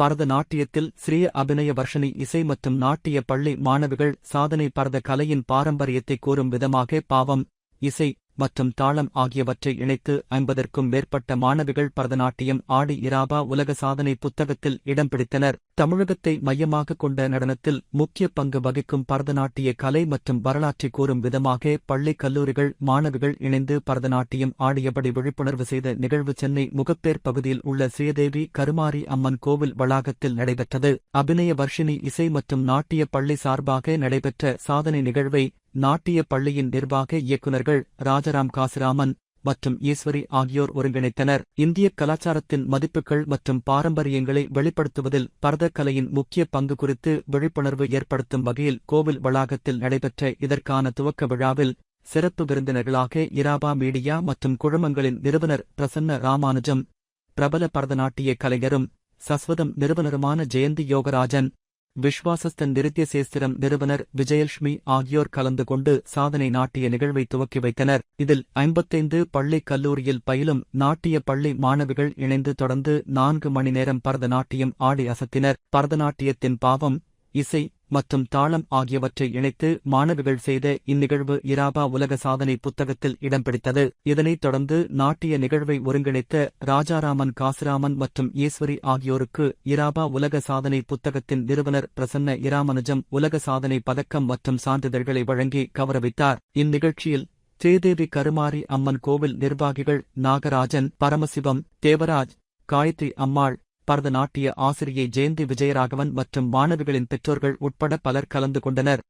பரத நாட்டியத்தில் ஸ்ரீய அபிநய வர்ஷனி இசை மற்றும் நாட்டிய பள்ளி மாணவிகள் சாதனை பரத கலையின் பாரம்பரியத்தை கூறும் விதமாக பாவம் இசை மற்றும் தாளம் ஆகியவற்றை இணைத்து ஐம்பதற்கும் மேற்பட்ட மாணவிகள் பரதநாட்டியம் ஆடி இராபா உலக சாதனை புத்தகத்தில் இடம் பிடித்தனர். தமிழகத்தை மையமாக கொண்ட நடனத்தில் முக்கிய பங்கு வகிக்கும் பரதநாட்டிய கலை மற்றும் வரலாற்றை கூறும் விதமாக பள்ளி கல்லூரிகள் மாணவிகள் இணைந்து பரதநாட்டியம் ஆடியபடி விழிப்புணர்வு செய்த நிகழ்வு சென்னை முகப்பேர் பகுதியில் உள்ள ஸ்ரீதேவி கருமாரி அம்மன் கோவில் வளாகத்தில் நடைபெற்றது. அபிநய வர்ஷினி இசை மற்றும் நாட்டிய பள்ளி சார்பாக நடைபெற்ற சாதனை நிகழ்வை நாட்டிய பள்ளியின் நிர்வாக இயக்குநர்கள் ராஜராம் காசிராமன் மற்றும் ஈஸ்வரி ஆகியோர் ஒருங்கிணைத்தனர். இந்திய கலாச்சாரத்தின் மதிப்புகள் மற்றும் பாரம்பரியங்களை வெளிப்படுத்துவதில் பரதக்கலையின் முக்கிய பங்கு குறித்து விழிப்புணர்வு ஏற்படுத்தும் வகையில் கோவில் வளாகத்தில் நடைபெற்ற இதற்கான துவக்க விழாவில் சிறப்பு விருந்தினர்களாக இராபா மீடியா மற்றும் குழுமங்களின் நிறுவனர் பிரசன்ன ராமானுஜம் பிரபல பரதநாட்டிய கலைஞரும் சஸ்வதம் நிறுவனருமான ஜெயந்தி யோகராஜன் விஸ்வாசஸ்தன் நிருத்திய சேஸ்திரம் நிறுவனர் விஜயலட்சுமி ஆகியோர் கலந்து கொண்டு சாதனை நாட்டிய நிகழ்வை துவக்கி வைத்தனர். இதில் ஐம்பத்தைந்து பள்ளி கல்லூரியில் பயிலும் நாட்டிய பள்ளி மாணவிகள் இணைந்து தொடர்ந்து நான்கு மணி நேரம் பரதநாட்டியம் ஆடி அசத்தினர். பரதநாட்டியத்தின் பாவம் இசை மற்றும் தாளம் ஆகியவற்றை இணைத்து மாணவிகள் செய்த இந்நிகழ்வு இராபா உலக சாதனை புத்தகத்தில் இடம் பிடித்தது. இதனைத் தொடர்ந்து நாட்டிய நிகழ்வை ஒருங்கிணைத்த ராஜாராமன் காசிராமன் மற்றும் ஈஸ்வரி ஆகியோருக்கு இராபா உலக சாதனை புத்தகத்தின் நிறுவனர் பிரசன்ன இராமனுஜம் உலக சாதனை பதக்கம் மற்றும் சான்றிதழ்களை வழங்கி கௌரவித்தார். இந்நிகழ்ச்சியில் ஸ்ரீதேவி கருமாரி அம்மன் கோவில் நிர்வாகிகள் நாகராஜன் பரமசிவம் தேவராஜ் காயத்ரி அம்மாள் பரதநாட்டிய ஆசிரியை ஜெயந்தி விஜயராகவன் மற்றும் மாணவிகளின் பெற்றோர்கள் உட்பட பலர் கலந்து கொண்டனர்.